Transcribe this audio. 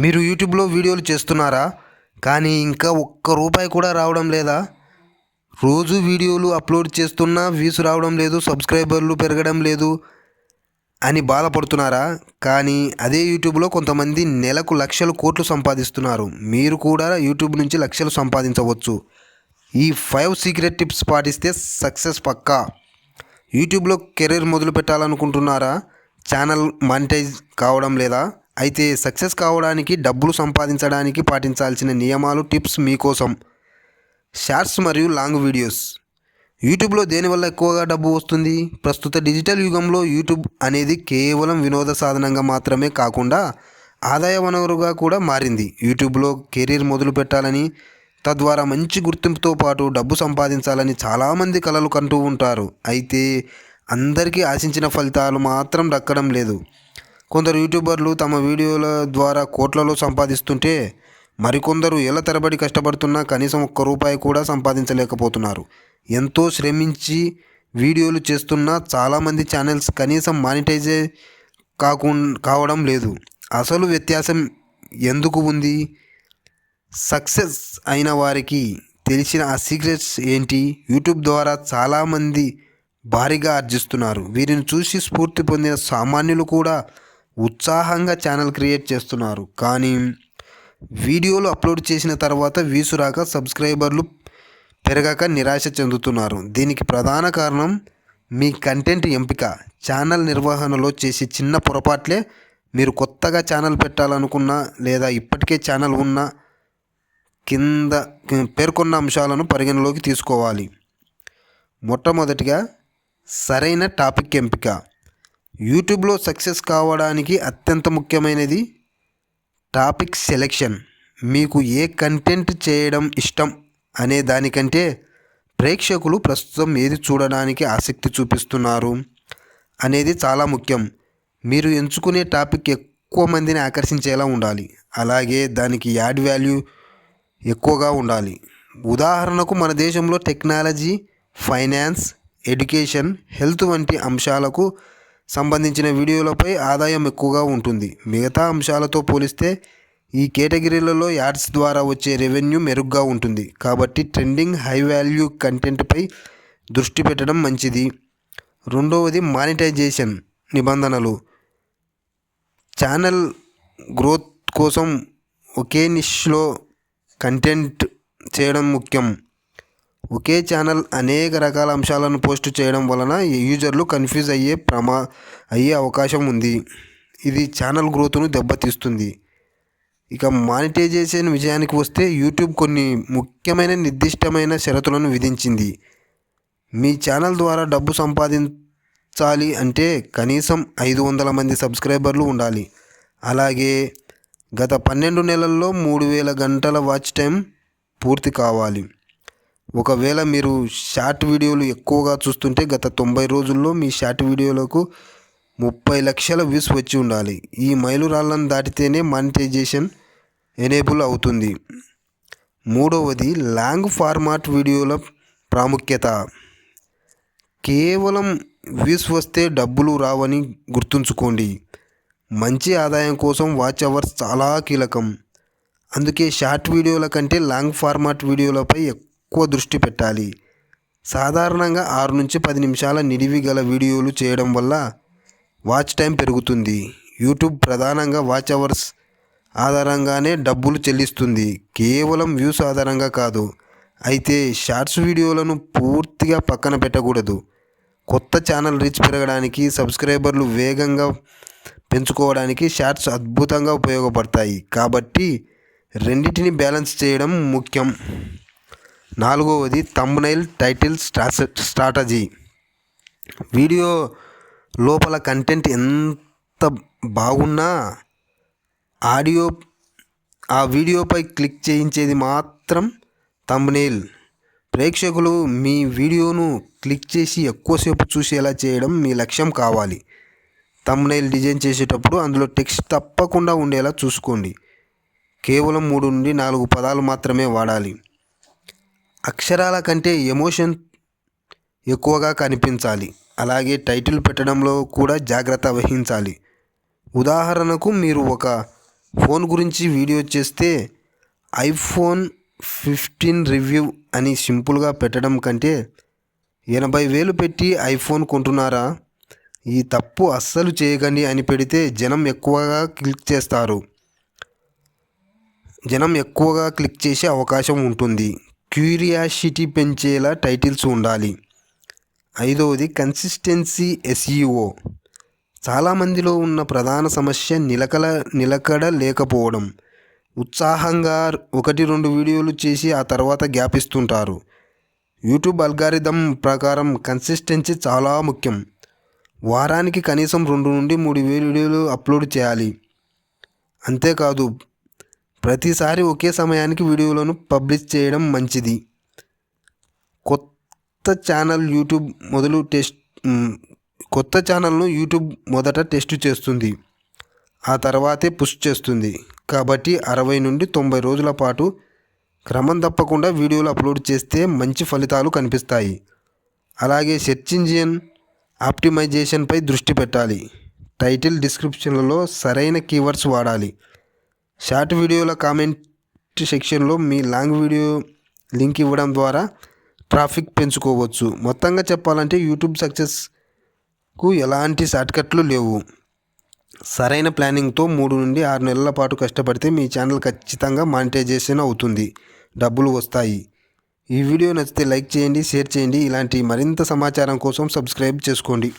మీరు యూట్యూబ్లో వీడియోలు చేస్తున్నారా? కానీ ఇంకా ఒక్క రూపాయి కూడా రావడం లేదా? రోజు వీడియోలు అప్లోడ్ చేస్తున్నా వ్యూస్ రావడం లేదు సబ్స్క్రైబర్లు పెరగడం లేదు అని బాధపడుతున్నారా? కానీ అదే యూట్యూబ్లో కొంతమంది నెలకు లక్షలు కోట్లు సంపాదిస్తున్నారు. మీరు కూడా యూట్యూబ్ నుంచి లక్షలు సంపాదించవచ్చు. ఈ ఫైవ్ సీక్రెట్ టిప్స్ పాటిస్తే సక్సెస్ పక్కా. యూట్యూబ్లో కెరీర్ మొదలు పెట్టాలనుకుంటున్నారా ఛానల్ మానిటైజ్ కావడం లేదా? అయితే సక్సెస్ కావడానికి డబ్బులు సంపాదించడానికి పాటించాల్సిన నియమాలు టిప్స్ మీకోసం. షార్ట్స్ మరియు లాంగ్ వీడియోస్. యూట్యూబ్లో దేనివల్ల ఎక్కువగా డబ్బు వస్తుంది? ప్రస్తుత డిజిటల్ యుగంలో యూట్యూబ్ అనేది కేవలం వినోద సాధనంగా మాత్రమే కాకుండా ఆదాయ వనరుగా కూడా మారింది. యూట్యూబ్లో కెరీర్ మొదలు పెట్టాలని తద్వారా మంచి గుర్తింపుతో పాటు డబ్బు సంపాదించాలని చాలామంది కలలు కంటూ ఉంటారు. అయితే అందరికీ ఆశించిన ఫలితాలు మాత్రం దక్కడం లేదు. కొందరు యూట్యూబర్లు తమ వీడియోల ద్వారా కోట్లలో సంపాదిస్తుంటే మరికొందరు ఏళ్ళ తరబడి కష్టపడుతున్నా కనీసం ఒక్క రూపాయి కూడా సంపాదించలేకపోతున్నారు. ఎంతో శ్రమించి వీడియోలు చేస్తున్నా చాలామంది ఛానల్స్ కనీసం మానిటైజే కాకు కావడం లేదు. అసలు వ్యత్యాసం ఎందుకు ఉంది? సక్సెస్ అయిన వారికి తెలిసిన ఆ సీక్రెట్స్ ఏంటి? యూట్యూబ్ ద్వారా చాలామంది భారీగా ఆర్జిస్తున్నారు. వీరిని చూసి స్ఫూర్తి పొందిన సామాన్యులు కూడా ఉత్సాహంగా ఛానల్ క్రియేట్ చేస్తున్నారు. కానీ వీడియోలు అప్లోడ్ చేసిన తర్వాత వ్యూస్ రాక సబ్స్క్రైబర్లు పెరగక నిరాశ చెందుతున్నారు. దీనికి ప్రధాన కారణం మీ కంటెంట్ ఎంపిక. ఛానల్ నిర్వహణలో చేసే చిన్న పొరపాట్లే మీరు కొత్తగా ఛానల్ పెట్టాలనుకున్నా లేదా ఇప్పటికే ఛానల్ ఉన్న కింద పేర్కొన్న అంశాలను పరిగణలోకి తీసుకోవాలి. మొట్టమొదటిగా సరైన టాపిక్ ఎంపిక. యూట్యూబ్లో సక్సెస్ కావడానికి అత్యంత ముఖ్యమైనది టాపిక్ సెలెక్షన్. మీకు ఏ కంటెంట్ చేయడం ఇష్టం అనే దానికంటే ప్రేక్షకులు ప్రస్తుతం ఏది చూడడానికి ఆసక్తి చూపిస్తున్నారు అనేది చాలా ముఖ్యం. మీరు ఎంచుకునే టాపిక్ ఎక్కువ మందిని ఆకర్షించేలా ఉండాలి. అలాగే దానికి యాడ్ వాల్యూ ఎక్కువగా ఉండాలి. ఉదాహరణకు మన దేశంలో టెక్నాలజీ ఫైనాన్స్ ఎడ్యుకేషన్ హెల్త్ వంటి అంశాలకు సంబంధించిన వీడియోలపై ఆదాయం ఎక్కువగా ఉంటుంది. మిగతా అంశాలతో పోలిస్తే ఈ కేటగిరీలలో యాడ్స్ ద్వారా వచ్చే రెవెన్యూ మెరుగ్గా ఉంటుంది. కాబట్టి ట్రెండింగ్ హై వాల్యూ కంటెంట్పై దృష్టి పెట్టడం మంచిది. రెండవది మానిటైజేషన్ నిబంధనలు. ఛానల్ గ్రోత్ కోసం ఒకే నిష్లో కంటెంట్ చేయడం ముఖ్యం. ఒకే ఛానల్ అనేక రకాల అంశాలను పోస్ట్ చేయడం వలన యూజర్లు కన్ఫ్యూజ్ అయ్యే ప్రమా అయ్యే అవకాశం ఉంది. ఇది ఛానల్ గ్రోత్ను దెబ్బతీస్తుంది. ఇక మానిటైజేషన్ విజయానికి వస్తే యూట్యూబ్ కొన్ని ముఖ్యమైన నిర్దిష్టమైన షరతులను విధించింది. మీ ఛానల్ ద్వారా డబ్బు సంపాదించాలి అంటే కనీసం ఐదు వందల మంది సబ్స్క్రైబర్లు ఉండాలి. అలాగే గత పన్నెండు నెలల్లో మూడు వేల గంటల వాచ్ టైం పూర్తి కావాలి. ఒకవేళ మీరు షార్ట్ వీడియోలు ఎక్కువగా చూస్తుంటే గత తొంభై రోజుల్లో మీ షార్ట్ వీడియోలకు ముప్పై లక్షల వ్యూస్ వచ్చి ఉండాలి. ఈ మైలురాళ్ళను దాటితేనే మానిటైజేషన్ ఎనేబుల్ అవుతుంది. మూడవది లాంగ్ ఫార్మాట్ వీడియోల ప్రాముఖ్యత. కేవలం వ్యూస్ వస్తే డబ్బులు రావని గుర్తుంచుకోండి. మంచి ఆదాయం కోసం వాచ్ అవర్స్ చాలా కీలకం. అందుకే షార్ట్ వీడియోల కంటే లాంగ్ ఫార్మాట్ వీడియోలపై ఎక్కువ దృష్టి పెట్టాలి. సాధారణంగా ఆరు నుంచి పది నిమిషాల నిడివి గల వీడియోలు చేయడం వల్ల వాచ్ టైం పెరుగుతుంది. యూట్యూబ్ ప్రధానంగా వాచ్ అవర్స్ ఆధారంగానే డబ్బులు చెల్లిస్తుంది. కేవలం వ్యూస్ ఆధారంగా కాదు అయితే షార్ట్స్ వీడియోలను పూర్తిగా పక్కన పెట్టకూడదు. కొత్త ఛానల్ రీచ్ పెరగడానికి సబ్స్క్రైబర్లు వేగంగా పెంచుకోవడానికి షార్ట్స్ అద్భుతంగా ఉపయోగపడతాయి. కాబట్టి రెండింటిని బ్యాలెన్స్ చేయడం ముఖ్యం. నాలుగవది తమ్నైల్ టైటిల్ స్ట్రాటజీ వీడియో లోపల కంటెంట్ ఎంత బాగున్నా ఆడియో ఆ వీడియోపై క్లిక్ చేయించేది మాత్రం తమ్నేల్ ప్రేక్షకులు మీ వీడియోను క్లిక్ చేసి ఎక్కువసేపు చూసేలా చేయడం మీ లక్ష్యం కావాలి. తమ్నైల్ డిజైన్ చేసేటప్పుడు అందులో టెక్స్ట్ తప్పకుండా ఉండేలా చూసుకోండి. కేవలం మూడు నుండి నాలుగు పదాలు మాత్రమే వాడాలి. అక్షరాల కంటే ఎమోషన్ ఎక్కువగా కనిపించాలి. అలాగే టైటిల్ పెట్టడంలో కూడా జాగ్రత్త వహించాలి. ఉదాహరణకు మీరు ఒక ఫోన్ గురించి వీడియో చేస్తే ఐఫోన్ ఫిఫ్టీన్ రివ్యూ అని సింపుల్గా పెట్టడం కంటే ఎనభై వేలు పెట్టి ఐఫోన్ కొంటున్నారా? ఈ తప్పు అస్సలు చేయకండి అని పెడితే జనం ఎక్కువగా క్లిక్ చేస్తారు. జనం ఎక్కువగా క్లిక్ చేసే అవకాశం ఉంటుంది. క్యూరియాసిటీ పెంచేలా టైటిల్స్ ఉండాలి. ఐదవది కన్సిస్టెన్సీ ఎస్ఈఓ. చాలామందిలో ఉన్న ప్రధాన సమస్య నిలకల నిలకడ లేకపోవడం. ఉత్సాహంగా ఒకటి రెండు వీడియోలు చేసి ఆ తర్వాత గ్యాప్ ఇస్తుంటారు. యూట్యూబ్ అల్గారిథం ప్రకారం కన్సిస్టెన్సీ చాలా ముఖ్యం. వారానికి కనీసం రెండు నుండి మూడు వీడియోలు అప్లోడ్ చేయాలి. అంతేకాదు ప్రతిసారి ఒకే సమయానికి వీడియోలను పబ్లిష్ చేయడం మంచిది. కొత్త ఛానల్ యూట్యూబ్ మొదలు టెస్ట్ కొత్త ఛానల్ను యూట్యూబ్ మొదట టెస్ట్ చేస్తుంది. ఆ తర్వాతే పుష్ చేస్తుంది. కాబట్టి అరవై నుండి తొంభై రోజుల పాటు క్రమం తప్పకుండా వీడియోలు అప్లోడ్ చేస్తే మంచి ఫలితాలు కనిపిస్తాయి. అలాగే సెర్చ్ ఇంజిన్ ఆప్టిమైజేషన్పై దృష్టి పెట్టాలి. టైటిల్ డిస్క్రిప్షన్లలో సరైన కీవర్డ్స్ వాడాలి. షార్ట్ వీడియోల కామెంట్ సెక్షన్లో మీ లాంగ్ వీడియో లింక్ ఇవ్వడం ద్వారా ట్రాఫిక్ పెంచుకోవచ్చు. మొత్తంగా చెప్పాలంటే యూట్యూబ్ సక్సెస్కు ఎలాంటి షార్ట్కట్లు లేవు. సరైన ప్లానింగ్తో మూడు నుండి ఆరు నెలల పాటు కష్టపడితే మీ ఛానల్ ఖచ్చితంగా మానిటైజేషన్ అవుతుంది. డబ్బులు వస్తాయి. ఈ వీడియో నచ్చితే లైక్ చేయండి షేర్ చేయండి. ఇలాంటి మరింత సమాచారం కోసం సబ్స్క్రైబ్ చేసుకోండి.